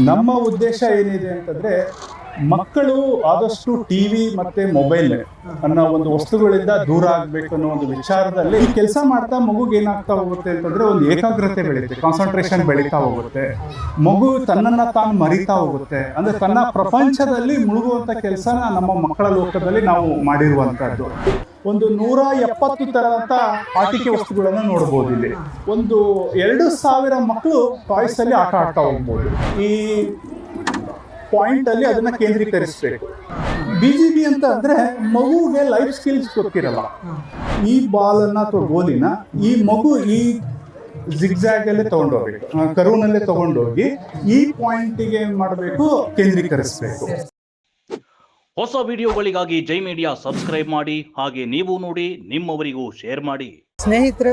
ನಮ್ಮ ಉದ್ದೇಶ ಏನಿದೆ ಅಂತಂದ್ರೆ ಮಕ್ಕಳು ಆದಷ್ಟು ಟಿವಿ ಮತ್ತೆ ಮೊಬೈಲ್ ಅನ್ನೋ ಒಂದು ವಸ್ತುಗಳಿಂದ ದೂರ ಆಗ್ಬೇಕು ಅನ್ನೋ ಒಂದು ವಿಚಾರದಲ್ಲಿ ಕೆಲಸ ಮಾಡ್ತಾ ಮಗುಗೆ ಏನಾಗ್ತಾ ಹೋಗುತ್ತೆ ಅಂತಂದ್ರೆ ಒಂದು ಏಕಾಗ್ರತೆ ಬೆಳೀತೆ ಕಾನ್ಸಂಟ್ರೇಷನ್ ಬೆಳೀತಾ ಹೋಗುತ್ತೆ. ಮಗು ತನ್ನನ್ನ ತಾನು ಮರಿತಾ ಹೋಗುತ್ತೆ. ಅಂದ್ರೆ ತನ್ನ ಪ್ರಪಂಚದಲ್ಲಿ ಮುಳುಗುವಂತ ಕೆಲಸನ ನಮ್ಮ ಮಕ್ಕಳ ಲೋಕದಲ್ಲಿ ನಾವು ಮಾಡಿರುವಂತದ್ದು ಒಂದು ನೂರ ಎಪ್ಪತ್ತು ತರದಂತ ಆಟಿಕೆ ವಸ್ತುಗಳನ್ನು ನೋಡಬಹುದು ಇಲ್ಲಿ. ಒಂದು ಎರಡು ಸಾವಿರ ಮಕ್ಕಳು ಟಾಯ್ಸ್ ಅಲ್ಲಿ ಆಟ ಆಡ್ತಾ ಹೋಗ್ಬೋದು. ಈ ಪಾಯಿಂಟ್ ಅಲ್ಲಿ ಅದನ್ನ ಕೇಂದ್ರೀಕರಿಸಬೇಕು. ಬಿ ಜಿ ಬಿ ಅಂತ ಅಂದ್ರೆ ಮಗುಗೆ ಲೈಫ್ ಸ್ಕಿಲ್ಸ್ ಗೊತ್ತಿರಲ್ಲ. ಈ ಬಾಲ್ ಅನ್ನ ಅಥವಾ ಗೋಲಿನ ಈ ಮಗು ಈ ಜಿಗ್ಜಾಗ್ ಅಲ್ಲೇ ತಗೊಂಡೋಗ್ಬೇಕು. ಕರುನಲ್ಲೇ ತಗೊಂಡೋಗಿ ಈ ಪಾಯಿಂಟಿಗೆ ಮಾಡಬೇಕು? ಕೇಂದ್ರೀಕರಿಸಬೇಕು. ಹೊಸ ವಿಡಿಯೋಗಳಿಗಾಗಿ ಜೈ ಮೀಡಿಯಾ ಸಬ್ಸ್ಕ್ರೈಬ್ ಮಾಡಿ ಹಾಗೆ ನೀವು ನೋಡಿ ನಿಮ್ಮವರಿಗೂ ಶೇರ್ ಮಾಡಿ. ಸ್ನೇಹಿತರೆ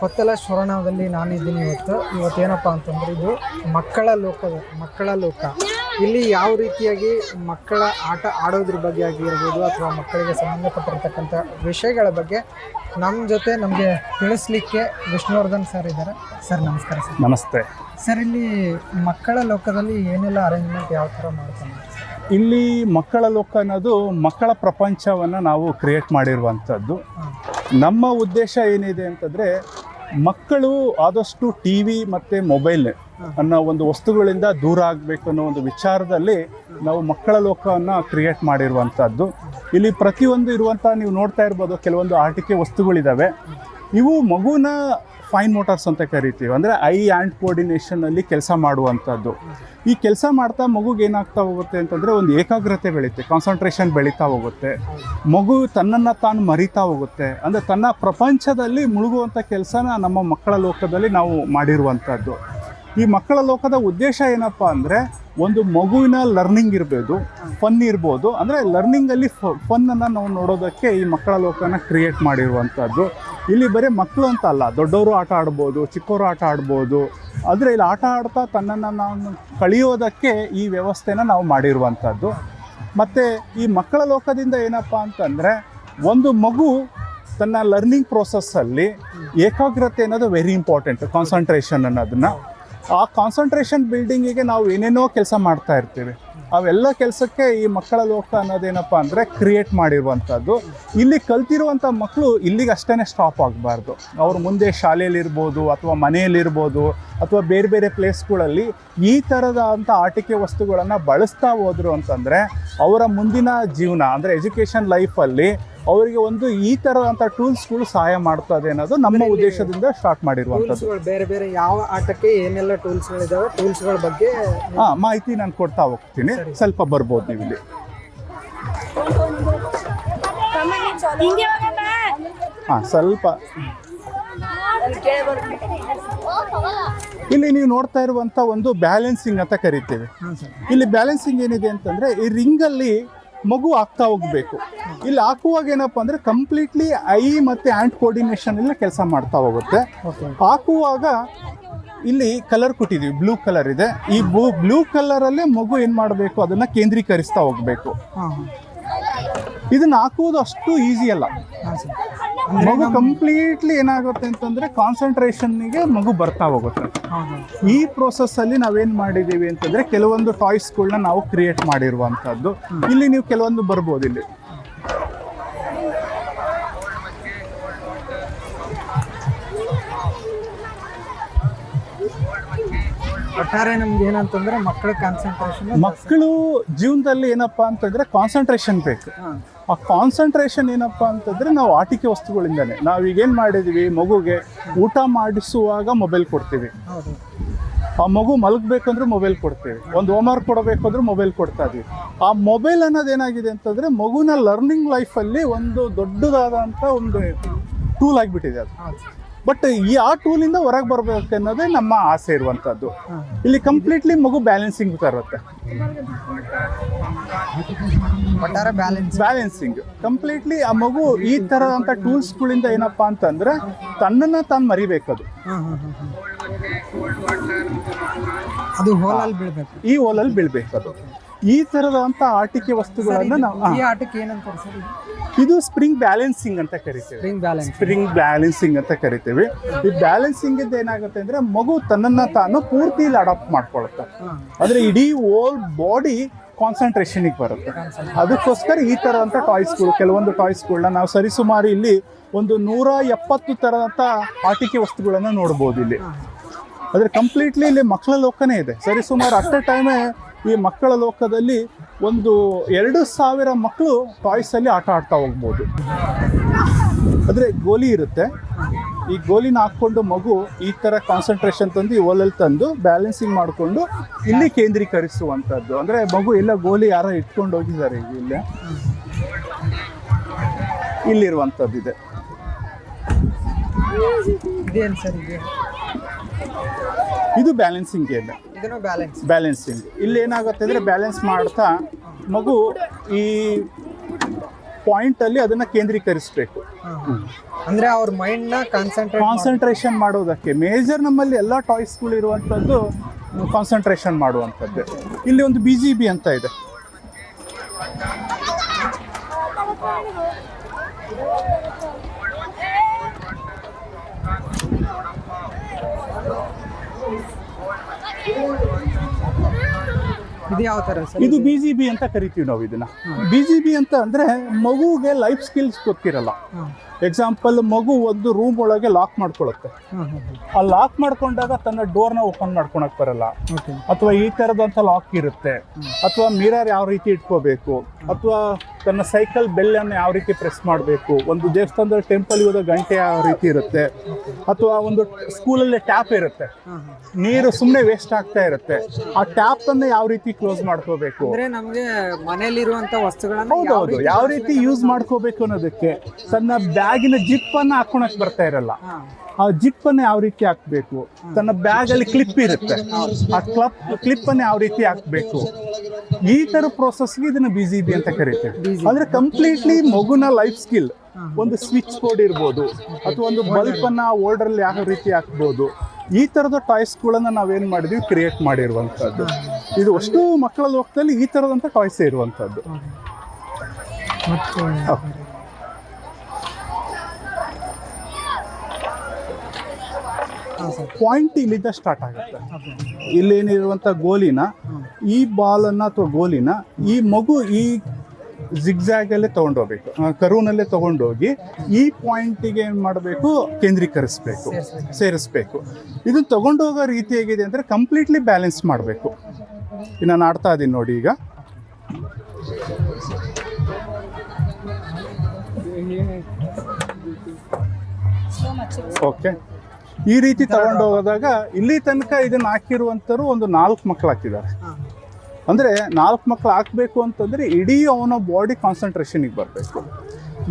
ಕೊತ್ತಲ ನಾನು ನಾನಿದ್ದೀನಿ ಇವತ್ತು. ಇವತ್ತೇನಪ್ಪ ಅಂತಂದ್ರೆ ಇದು ಮಕ್ಕಳ ಲೋಕದ ಮಕ್ಕಳ ಲೋಕ. ಇಲ್ಲಿ ಯಾವ ರೀತಿಯಾಗಿ ಮಕ್ಕಳ ಆಟ ಆಡೋದ್ರ ಬಗ್ಗೆ ಆಗಿರ್ಬೋದು ಅಥವಾ ಮಕ್ಕಳಿಗೆ ಸಂಬಂಧಪಟ್ಟಿರ್ತಕ್ಕಂಥ ವಿಷಯಗಳ ಬಗ್ಗೆ ನಮ್ಮ ಜೊತೆ ನಮಗೆ ತಿಳಿಸ್ಲಿಕ್ಕೆ ವಿಷ್ಣುವರ್ಧನ್ ಸರ್ ಇದ್ದಾರೆ. ಸರ್ ನಮಸ್ಕಾರ ಸರ್. ನಮಸ್ತೆ. ಸರ್ ಇಲ್ಲಿ ಮಕ್ಕಳ ಲೋಕದಲ್ಲಿ ಏನೆಲ್ಲ ಅರೇಂಜ್ಮೆಂಟ್ ಯಾವ ಥರ ಮಾಡ್ತಾರೆ ಇಲ್ಲಿ ಮಕ್ಕಳ ಲೋಕ ಅನ್ನೋದು ಮಕ್ಕಳ ಪ್ರಪಂಚವನ್ನು ನಾವು ಕ್ರಿಯೇಟ್ ಮಾಡಿರುವಂಥದ್ದು. ನಮ್ಮ ಉದ್ದೇಶ ಏನಿದೆ ಅಂತಂದರೆ ಮಕ್ಕಳು ಆದಷ್ಟು ಟಿ ವಿ ಮತ್ತು ಮೊಬೈಲ್ ಅನ್ನೋ ಒಂದು ವಸ್ತುಗಳಿಂದ ದೂರ ಆಗಬೇಕು ಅನ್ನೋ ಒಂದು ವಿಚಾರದಲ್ಲಿ ನಾವು ಮಕ್ಕಳ ಲೋಕವನ್ನು ಕ್ರಿಯೇಟ್ ಮಾಡಿರುವಂಥದ್ದು. ಇಲ್ಲಿ ಪ್ರತಿಯೊಂದು ಇರುವಂಥ ನೀವು ನೋಡ್ತಾ ಇರ್ಬೋದು, ಕೆಲವೊಂದು ಆಟಿಕೆ ವಸ್ತುಗಳಿದ್ದಾವೆ ಇವು ಮಗುನ ಫೈನ್ ಮೋಟಾರ್ಸ್ ಅಂತ ಕರಿತೀವಿ. ಅಂದರೆ ಐ ಆ್ಯಂಡ್ ಕೋರ್ಡಿನೇಷನಲ್ಲಿ ಕೆಲಸ ಮಾಡುವಂಥದ್ದು. ಈ ಕೆಲಸ ಮಾಡ್ತಾ ಮಗುಗೆ ಏನಾಗ್ತಾ ಹೋಗುತ್ತೆ ಅಂತಂದರೆ ಒಂದು ಏಕಾಗ್ರತೆ ಬೆಳೀತೆ ಕಾನ್ಸಂಟ್ರೇಷನ್ ಬೆಳೀತಾ ಹೋಗುತ್ತೆ. ಮಗು ತನ್ನನ್ನು ತಾನು ಮರಿತಾ ಹೋಗುತ್ತೆ. ಅಂದರೆ ತನ್ನ ಪ್ರಪಂಚದಲ್ಲಿ ಮುಳುಗುವಂಥ ಕೆಲಸನ ನಮ್ಮ ಮಕ್ಕಳ ಲೋಕದಲ್ಲಿ ನಾವು ಮಾಡಿರುವಂಥದ್ದು. ಈ ಮಕ್ಕಳ ಲೋಕದ ಉದ್ದೇಶ ಏನಪ್ಪ ಅಂದರೆ ಒಂದು ಮಗುವಿನ ಲರ್ನಿಂಗ್ ಇರ್ಬೋದು ಫನ್ ಇರ್ಬೋದು. ಅಂದರೆ ಲರ್ನಿಂಗಲ್ಲಿ ಫನ್ನನ್ನು ನಾವು ನೋಡೋದಕ್ಕೆ ಈ ಮಕ್ಕಳ ಲೋಕನ ಕ್ರಿಯೇಟ್ ಮಾಡಿರುವಂಥದ್ದು. ಇಲ್ಲಿ ಬರೀ ಮಕ್ಕಳು ಅಂತ ಅಲ್ಲ, ದೊಡ್ಡವರು ಆಟ ಆಡ್ಬೋದು ಚಿಕ್ಕವರು ಆಟ ಆಡ್ಬೋದು. ಆದರೆ ಇಲ್ಲಿ ಆಟ ಆಡ್ತಾ ತನ್ನನ್ನು ನಾನು ಕಳೆಯೋದಕ್ಕೆ ಈ ವ್ಯವಸ್ಥೆನ ನಾವು ಮಾಡಿರುವಂಥದ್ದು. ಮತ್ತು ಈ ಮಕ್ಕಳ ಲೋಕದಿಂದ ಏನಪ್ಪ ಅಂತಂದರೆ, ಒಂದು ಮಗು ತನ್ನ ಲರ್ನಿಂಗ್ ಪ್ರೋಸೆಸ್ಸಲ್ಲಿ ಏಕಾಗ್ರತೆ ಅನ್ನೋದು ವೆರಿ ಇಂಪಾರ್ಟೆಂಟ್ ಕಾನ್ಸಂಟ್ರೇಷನ್ ಅನ್ನೋದನ್ನು. ಆ ಕಾನ್ಸಂಟ್ರೇಷನ್ ಬಿಲ್ಡಿಂಗಿಗೆ ನಾವು ಏನೇನೋ ಕೆಲಸ ಮಾಡ್ತಾ ಇರ್ತೀವಿ. ಅವೆಲ್ಲ ಕೆಲಸಕ್ಕೆ ಈ ಮಕ್ಕಳ ಲೋಕ ಅನ್ನೋದೇನಪ್ಪ ಅಂದರೆ ಕ್ರಿಯೇಟ್ ಮಾಡಿರುವಂಥದ್ದು. ಇಲ್ಲಿ ಕಲ್ತಿರುವಂಥ ಮಕ್ಕಳು ಇಲ್ಲಿಗೆ ಅಷ್ಟೇ ಸ್ಟಾಪ್ ಆಗಬಾರ್ದು. ಅವ್ರ ಮುಂದೆ ಶಾಲೆಯಲ್ಲಿರ್ಬೋದು ಅಥವಾ ಮನೆಯಲ್ಲಿರ್ಬೋದು ಅಥವಾ ಬೇರೆ ಬೇರೆ ಪ್ಲೇಸ್ಗಳಲ್ಲಿ ಈ ಥರದ ಅಂಥ ಆಟಿಕೆ ವಸ್ತುಗಳನ್ನು ಬಳಸ್ತಾ ಹೋದರು ಅಂತಂದರೆ ಅವರ ಮುಂದಿನ ಜೀವನ ಅಂದರೆ ಎಜುಕೇಷನ್ ಲೈಫಲ್ಲಿ ಅವರಿಗೆ ಒಂದು ಈ ಥರದಂಥ ಟೂಲ್ಸ್ಗಳು ಸಹಾಯ ಮಾಡ್ತದೆ ಅನ್ನೋದು ನಮ್ಮ ಉದ್ದೇಶದಿಂದ ಸ್ಟಾರ್ಟ್ ಮಾಡಿರುವಂಥದ್ದು. ಬೇರೆ ಬೇರೆ ಯಾವ ಆಟಕ್ಕೆ ಏನೆಲ್ಲ ಟೂಲ್ಸ್ಗಳಿದ್ದಾವೆ ಟೂಲ್ಸ್ಗಳ ಬಗ್ಗೆ ಹಾಂ ಮಾಹಿತಿ ನಾನು ಕೊಡ್ತಾ ಹೋಗ್ತೀನಿ. ಸ್ವಲ್ಪ ಬರ್ಬೋದು ನೀವು ಇಲ್ಲಿ. ಹಾ ಸ್ವಲ್ಪ. ಇಲ್ಲಿ ನೀವು ನೋಡ್ತಾ ಇರುವಂಥ ಒಂದು ಬ್ಯಾಲೆನ್ಸಿಂಗ್ ಅಂತ ಕರಿತೀವಿ. ಇಲ್ಲಿ ಬ್ಯಾಲೆನ್ಸಿಂಗ್ ಏನಿದೆ ಅಂತಂದರೆ ಈ ರಿಂಗಲ್ಲಿ ಮಗು ಆಗ್ತಾ ಹೋಗಬೇಕು. ಇಲ್ಲಿ ಹಾಕುವಾಗ ಏನಪ್ಪ ಅಂದರೆ ಕಂಪ್ಲೀಟ್ಲಿ ಐ ಮತ್ತು ಹ್ಯಾಂಡ್ ಕೋರ್ಡಿನೇಷನ್ ಎಲ್ಲ ಕೆಲಸ ಮಾಡ್ತಾ ಹೋಗುತ್ತೆ. ಹಾಕುವಾಗ ಇಲ್ಲಿ ಕಲರ್ ಕೊಟ್ಟಿದ್ದೀವಿ ಬ್ಲೂ ಕಲರ್ ಇದೆ. ಈ ಬ್ಲೂ ಬ್ಲೂ ಕಲರಲ್ಲೇ ಮಗು ಏನು ಮಾಡಬೇಕು ಅದನ್ನು ಕೇಂದ್ರೀಕರಿಸ್ತಾ ಹೋಗಬೇಕು. ಇದನ್ನ ಹಾಕುವುದು ಅಷ್ಟು ಈಸಿ ಅಲ್ಲ. ಮಗು ಕಂಪ್ಲೀಟ್ಲಿ ಏನಾಗುತ್ತೆ ಅಂತಂದ್ರೆ ಕಾನ್ಸಂಟ್ರೇಷನ್ಗೆ ಮಗು ಬರ್ತಾ ಹೋಗುತ್ತೆ. ಈ ಪ್ರೋಸೆಸ್ ಅಲ್ಲಿ ನಾವೇನ್ ಮಾಡಿದೀವಿ ಅಂತಂದ್ರೆ ಕೆಲವೊಂದು ಟಾಯ್ಸ್ಗಳನ್ನ ನಾವು ಕ್ರಿಯೇಟ್ ಮಾಡಿರುವಂತದ್ದು ಇಲ್ಲಿ ನೀವು ಕೆಲವೊಂದು ಬರ್ಬೋದು ಇಲ್ಲಿ. ಒಟ್ಟಾರೆ ನಮ್ಗೆ ಏನಂತಂದ್ರೆ ಮಕ್ಕಳ ಕಾನ್ಸಂಟ್ರೇಷನ್ ಮಕ್ಕಳು ಜೀವನದಲ್ಲಿ ಏನಪ್ಪ ಅಂತಂದ್ರೆ ಕಾನ್ಸಂಟ್ರೇಷನ್ ಬೇಕು. ಆ ಕಾನ್ಸಂಟ್ರೇಷನ್ ಏನಪ್ಪ ಅಂತಂದ್ರೆ ನಾವು ಆಟಿಕೆ ವಸ್ತುಗಳಿಂದಾನೆ. ನಾವು ಈಗೇನು ಮಾಡಿದೀವಿ? ಮಗುಗೆ ಊಟ ಮಾಡಿಸುವಾಗ ಮೊಬೈಲ್ ಕೊಡ್ತೀವಿ. ಆ ಮಗು ಮಲಗಬೇಕಂದ್ರೆ ಮೊಬೈಲ್ ಕೊಡ್ತೀವಿ. ಒಂದು ಹೋಮ್ವರ್ಕ್ ಕೊಡಬೇಕು ಅಂದ್ರೆ ಮೊಬೈಲ್ ಕೊಡ್ತಾ ಇದೀವಿ. ಆ ಮೊಬೈಲ್ ಅನ್ನೋದು ಏನಾಗಿದೆ ಅಂತಂದ್ರೆ ಮಗುನ ಲರ್ನಿಂಗ್ ಲೈಫಲ್ಲಿ ಒಂದು ದೊಡ್ಡದಾದಂಥ ಒಂದು ಟೂಲ್ ಆಗಿಬಿಟ್ಟಿದೆ ಅದು. ಬಟ್ ಈ ಆ ಟೂಲಿಂದ ಹೊರಗೆ ಬರ್ಬೇಕು ಅನ್ನೋದೇ ನಮ್ಮ ಆಸೆ ಇರುವಂಥದ್ದು ಇಲ್ಲಿ ಕಂಪ್ಲೀಟ್ಲಿ ಮಗು ಬ್ಯಾಲೆನ್ಸಿಂಗ್ ತರುತ್ತೆ. ಒಟ್ಟಾರೆ ಬ್ಯಾಲೆನ್ಸ್ ಬ್ಯಾಲೆನ್ಸಿಂಗ್ ಕಂಪ್ಲೀಟ್ಲಿ ಆ ಮಗು ಈ ಥರದಂಥ ಟೂಲ್ಸ್ಗಳಿಂದ ಏನಪ್ಪ ಅಂತಂದ್ರೆ ತನ್ನನ್ನು ತಾನು ಮರಿಬೇಕದು. ಅದು ಹೋಲಲ್ಲಿ ಬೀಳ್ಬೇಕು. ಈ ಓಲಲ್ಲಿ ಬೀಳ್ಬೇಕದು. ಈ ಥರದಂಥ ಆಟಿಕೆ ವಸ್ತುಗಳನ್ನು ನಾವು ಈ ಆಟಕ್ಕೆ ಏನಂತಾರೆ ಸರ್. ಇದು? ಸ್ಪ್ರಿಂಗ್ ಬ್ಯಾಲೆನ್ಸಿಂಗ್ ಅಂತ ಕರಿತೇವೆ. ಸ್ಪ್ರಿಂಗ್ ಬ್ಯಾಲೆನ್ಸ್ ಸ್ಪ್ರಿಂಗ್ ಬ್ಯಾಲೆನ್ಸಿಂಗ್ ಅಂತ ಕರಿತೇವೆ. ಈ ಬ್ಯಾಲೆನ್ಸಿಂಗ್ ಇದ್ದು ಏನಾಗುತ್ತೆ ಅಂದ್ರೆ ಮಗು ತನ್ನನ್ನ ತಾನು ಪೂರ್ತಿ ಅಡಾಪ್ಟ್ ಮಾಡ್ಕೊಳುತ್ತೆ. ಅಂದ್ರೆ ಇಡೀ ಓಲ್ ಬಾಡಿ ಕಾನ್ಸಂಟ್ರೇಷನಿಗೆ ಬರುತ್ತೆ. ಅದಕ್ಕೋಸ್ಕರ ಈ ಥರದಂಥ ಟಾಯ್ಸ್ಗಳು ಕೆಲವೊಂದು ಟಾಯ್ಸ್ಗಳನ್ನ ನಾವು ಸರಿಸುಮಾರು ಇಲ್ಲಿ ಒಂದು ನೂರ ಎಪ್ಪತ್ತು ಥರದಂಥ ಆಟಿಕೆ ವಸ್ತುಗಳನ್ನು ನೋಡ್ಬೋದು ಇಲ್ಲಿ. ಆದರೆ ಕಂಪ್ಲೀಟ್ಲಿ ಇಲ್ಲಿ ಮಕ್ಕಳ ಲೋಕನೇ ಇದೆ. ಸರಿಸುಮಾರು ಅಟ್ ಎ ಟೈಮೇ ಈ ಮಕ್ಕಳ ಲೋಕದಲ್ಲಿ ಒಂದು ಎರಡು ಸಾವಿರ ಮಕ್ಕಳು ಟಾಯ್ಸಲ್ಲಿ ಆಟ ಆಡ್ತಾ ಹೋಗ್ಬೋದು. ಅಂದರೆ ಗೋಲಿ ಇರುತ್ತೆ. ಈ ಗೋಲಿನ ಹಾಕ್ಕೊಂಡು ಮಗು ಈ ಥರ ಕಾನ್ಸಂಟ್ರೇಷನ್ ತಂದು ಈ ಓಲಲ್ಲಿ ತಂದು ಬ್ಯಾಲೆನ್ಸಿಂಗ್ ಮಾಡಿಕೊಂಡು ಇಲ್ಲಿ ಕೇಂದ್ರೀಕರಿಸುವಂಥದ್ದು ಅಂದರೆ ಮಗು ಎಲ್ಲ ಗೋಲಿ ಯಾರೋ ಇಟ್ಕೊಂಡು ಹೋಗಿದ್ದಾರೆ ಈಗ ಇಲ್ಲೇ. ಇಲ್ಲಿರುವಂಥದ್ದು ಇದೆ. ಬ್ಯಾಲೆನ್ಸಿಂಗ್ ಗೇಮ್ ಬ್ಯಾಲೆನ್ಸಿಂಗ್ ಇಲ್ಲಿ ಏನಾಗುತ್ತೆ ಅಂದರೆ ಬ್ಯಾಲೆನ್ಸ್ ಮಾಡ್ತಾ ಮಗು ಈ ಪಾಯಿಂಟಲ್ಲಿ ಅದನ್ನು ಕೇಂದ್ರೀಕರಿಸಬೇಕು. ಅಂದ್ರೆ ಅವ್ರ ಮೈಂಡ್ನ ಕಾನ್ಸಂಟ್ರೇಟ್ ಕಾನ್ಸಂಟ್ರೇಷನ್ ಮಾಡೋದಕ್ಕೆ. ಮೇಜರ್ ನಮ್ಮಲ್ಲಿ ಎಲ್ಲ ಟಾಯ್ಸ್ಗಳು ಇರುವಂಥದ್ದು ಕಾನ್ಸಂಟ್ರೇಷನ್ ಮಾಡುವಂಥದ್ದು ಇಲ್ಲಿ ಒಂದು ಬಿ ಜಿ ಬಿ ಅಂತ ಇದೆ. ಇದು ಯಾವ ಸರ್ ಇದು ಬಿ ಜಿ ಬಿ ಅಂತ ಕರಿತೀವಿ ನಾವು ಇದನ್ನ. ಬಿ ಜಿ ಬಿ ಅಂತ ಅಂದ್ರೆ ಮಗುಗೆ ಲೈಫ್ ಸ್ಕಿಲ್ಸ್ ಗೊತ್ತಿರಲ್ಲ. ಎಕ್ಸಾಂಪಲ್ ಮಗು ಒಂದು ರೂಮ್ ಒಳಗೆ ಲಾಕ್ ಮಾಡ್ಕೊಳ್ಳುತ್ತೆ ಆ ಲಾಕ್ ಮಾಡ್ಕೊಂಡಾಗ ತನ್ನ ಡೋರ್ನ ಓಪನ್ ಮಾಡ್ಕೊಳಕ್ ಬರಲ್ಲ. ಅಥವಾ ಈ ಥರದಂಥ ಲಾಕ್ ಇರುತ್ತೆ. ಅಥವಾ ಮಿರರ್ ಯಾವ ರೀತಿ ಇಟ್ಕೋಬೇಕು. ಅಥವಾ ತನ್ನ ಸೈಕಲ್ ಬೆಲ್ಲನ್ನು ಯಾವ ರೀತಿ ಪ್ರೆಸ್ ಮಾಡಬೇಕು. ಒಂದು ದೇವಸ್ಥಾನದ ಟೆಂಪಲ್ ಹೋದ ಗಂಟೆ ಯಾವ ರೀತಿ ಇರುತ್ತೆ. ಅಥವಾ ಒಂದು ಸ್ಕೂಲಲ್ಲಿ ಟ್ಯಾಪ್ ಇರುತ್ತೆ. ನೀರು ಸುಮ್ಮನೆ ವೇಸ್ಟ್ ಆಗ್ತಾ ಇರುತ್ತೆ. ಆ ಟ್ಯಾಪ್ ಅನ್ನು ಯಾವ ರೀತಿ ಕ್ಲೋಸ್ ಮಾಡ್ಕೋಬೇಕು? ಅಂದ್ರೆ ನಮಗೆ ಮನೆಯಲ್ಲಿರುವಂತ ವಸ್ತುಗಳನ್ನ ಹೌದೌದು. ಯಾವ ರೀತಿ ಯೂಸ್ ಮಾಡ್ಕೋಬೇಕು ಅನ್ನೋದಕ್ಕೆ ತನ್ನ ಬ್ಯಾಗಿನ ಜಿಪ್ ಅನ್ನ ಹಾಕೊಳಕ್ ಬರ್ತಾ ಇರಲ್ಲ. ಆ ಜಿಪ್ ಅನ್ನ ಯಾವ ರೀತಿ ಹಾಕ್ಬೇಕು? ತನ್ನ ಬ್ಯಾಗ್ ಅಲ್ಲಿ ಕ್ಲಿಪ್ ಇರುತ್ತೆ. ಆ ಕ್ಲಪ್ ಕ್ಲಿಪ್ ಅನ್ನ ಯಾವ ರೀತಿ ಹಾಕ್ಬೇಕು? ಈ ತರ ಪ್ರೋಸೆಸ್ಗೆ ಇದನ್ನ ಬಿ ಜಿ ಬಿ ಅಂತ ಕರಿತೇವೆ. ಅಂದ್ರೆ ಕಂಪ್ಲೀಟ್ಲಿ ಮಗುನ ಲೈಫ್ ಸ್ಕಿಲ್ ಒಂದು ಸ್ವಿಚ್ ಬೋರ್ಡ್ ಇರ್ಬೋದು ಅಥವಾ ಒಂದು ಬಲ್ಪ್ ಅನ್ನ ಓಲ್ಡರ್ ಅಲ್ಲಿ ಯಾವ ರೀತಿ ಹಾಕ್ಬೋದು ಈ ತರದ ಟಾಯ್ಸ್ಗಳನ್ನು ನಾವೇನ್ ಮಾಡಿದ್ವಿ? ಕ್ರಿಯೇಟ್ ಮಾಡಿರುವಂತದ್ದು ಇದು ಅಷ್ಟು ಮಕ್ಕಳ ಲೋಕದಲ್ಲಿ ಈ ತರದಂತ ಟಾಯ್ಸ್ ಇರುವಂತದ್ದು ಮತ್ತೆ ಹಾ ಸರ್ ಪಾಯಿಂಟ್ ಇಲ್ಲಿಂದ ಸ್ಟಾರ್ಟ್ ಆಗುತ್ತೆ. ಇಲ್ಲೇನಿರುವಂಥ ಗೋಲಿನ ಈ ಬಾಲನ್ನು ಅಥವಾ ಗೋಲಿನ ಈ ಮಗು ಈ ಜಿಗ್ಜಾಗಲ್ಲೇ ತೊಗೊಂಡೋಗ್ಬೇಕು. ಕರುವಿನಲ್ಲೇ ತೊಗೊಂಡೋಗಿ ಈ ಪಾಯಿಂಟಿಗೆ ಏನು ಮಾಡಬೇಕು? ಕೇಂದ್ರೀಕರಿಸಬೇಕು. ಸೇರಿಸ್ಬೇಕು. ಇದು ತಗೊಂಡೋಗೋ ರೀತಿ ಹೇಗಿದೆ ಅಂದರೆ ಕಂಪ್ಲೀಟ್ಲಿ ಬ್ಯಾಲೆನ್ಸ್ ಮಾಡಬೇಕು. ನಾನು ಆಡ್ತಾ ಇದ್ದೀನಿ ನೋಡಿ ಈಗ. ಓಕೆ ಈ ರೀತಿ ತಗೊಂಡೋಗೋದಾಗ ಇಲ್ಲಿ ತನಕ ಇದನ್ನ ಹಾಕಿರುವಂತರು ಒಂದು ನಾಲ್ಕು ಮಕ್ಕಳು ಹಾಕಿದ್ದಾರೆ. ಅಂದ್ರೆ ಅಂದರೆ ನಾಲ್ಕು ಮಕ್ಕಳು ಹಾಕಬೇಕು ಅಂತಂದರೆ ಇಡೀ ಅವನ ಬಾಡಿ ಕಾನ್ಸಂಟ್ರೇಷನಿಗೆ ಬರಬೇಕು.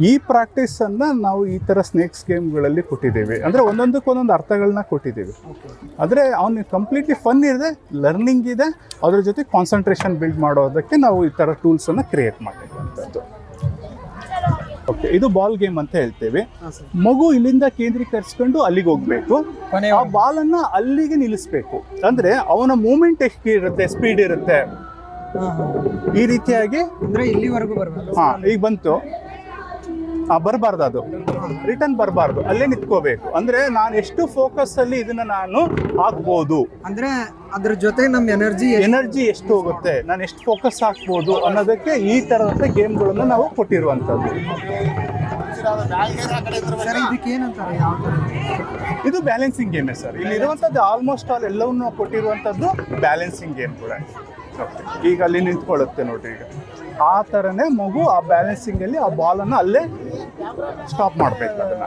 ಈ ಪ್ರಾಕ್ಟೀಸನ್ನು ನಾವು ಈ ಥರ ಸ್ನೇಕ್ಸ್ ಗೇಮ್ಗಳಲ್ಲಿ ಕೊಟ್ಟಿದ್ದೇವೆ. ಅಂದರೆ ಒಂದೊಂದಕ್ಕೆ ಒಂದೊಂದು ಅರ್ಥಗಳನ್ನ ಕೊಟ್ಟಿದ್ದೇವೆ. ಆದರೆ ಅವನಿಗೆ ಕಂಪ್ಲೀಟ್ಲಿ ಫನ್ ಇದೆ ಲರ್ನಿಂಗ್ ಇದೆ ಅದ್ರ ಜೊತೆ ಕಾನ್ಸಂಟ್ರೇಷನ್ ಬಿಲ್ಡ್ ಮಾಡೋದಕ್ಕೆ ನಾವು ಈ ಥರ ಟೂಲ್ಸನ್ನು ಕ್ರಿಯೇಟ್ ಮಾಡಿರುವಂಥದ್ದು ಓಕೆ ಇದು ಬಾಲ್ ಗೇಮ್ ಅಂತ ಹೇಳ್ತೇವೆ. ಮಗು ಇಲ್ಲಿಂದ ಕೇಂದ್ರೀಕರಿಸ್ಕೊಂಡು ಅಲ್ಲಿಗೆ ಹೋಗ್ಬೇಕು. ಆ ಆ ಅನ್ನ ಅಲ್ಲಿಗೆ ನಿಲ್ಲಿಸ್ಬೇಕು. ಅಂದ್ರೆ ಅವನ ಮೂಮೆಂಟ್ ಎಷ್ಟು ಇರುತ್ತೆ ಸ್ಪೀಡ್ ಇರುತ್ತೆ. ಈ ರೀತಿಯಾಗಿ ಅಂದ್ರೆ ಇಲ್ಲಿವರೆಗೂ ಬರ್ಬೇಕು. ಹಾ ಈಗ ಬಂತು. ಬರಬಾರ್ದು ಅದು. ರಿಟರ್ನ್ ಬರಬಾರ್ದು. ಅಲ್ಲೇ ನಿಂತ್ಕೋಬೇಕು. ಅಂದ್ರೆ ನಾನು ಎಷ್ಟು ಫೋಕಸ್ ಅಲ್ಲಿ ಇದನ್ನ ನಾನು ಹಾಕ್ಬೋದು? ಅಂದ್ರೆ ಅದ್ರ ಜೊತೆ ನಮ್ಮ ಎನರ್ಜಿ ಎನರ್ಜಿ ಎಷ್ಟು ಹೋಗುತ್ತೆ? ನಾನು ಎಷ್ಟು ಫೋಕಸ್ ಹಾಕ್ಬೋದು ಅನ್ನೋದಕ್ಕೆ ಈ ತರದಂತ ಗೇಮ್ಗಳನ್ನ ನಾವು ಕೊಟ್ಟಿರುವಂಥದ್ದು. ಇದು ಬ್ಯಾಲೆನ್ಸಿಂಗ್ ಗೇಮೇ ಸರ್. ಇಲ್ಲಿ ಇರುವಂಥದ್ದು ಆಲ್ಮೋಸ್ಟ್ ಆಲ್ ಎಲ್ಲವನ್ನೂ ಕೊಟ್ಟಿರುವಂಥದ್ದು ಬ್ಯಾಲೆನ್ಸಿಂಗ್ ಗೇಮ್ ಕೂಡ. ಈಗ ಅಲ್ಲಿ ನಿಂತ್ಕೊಳ್ಳುತ್ತೆ ನೋಡ್ರಿ ಈಗ. ಆ ಥರನೇ ಮಗು ಆ ಬ್ಯಾಲೆನ್ಸಿಂಗ್ ಅಲ್ಲಿ ಆ ಬಾಲನ್ನು ಅಲ್ಲೇ ಸ್ಟಾಪ್ ಮಾಡ್ಬೇಕು ಅದನ್ನ.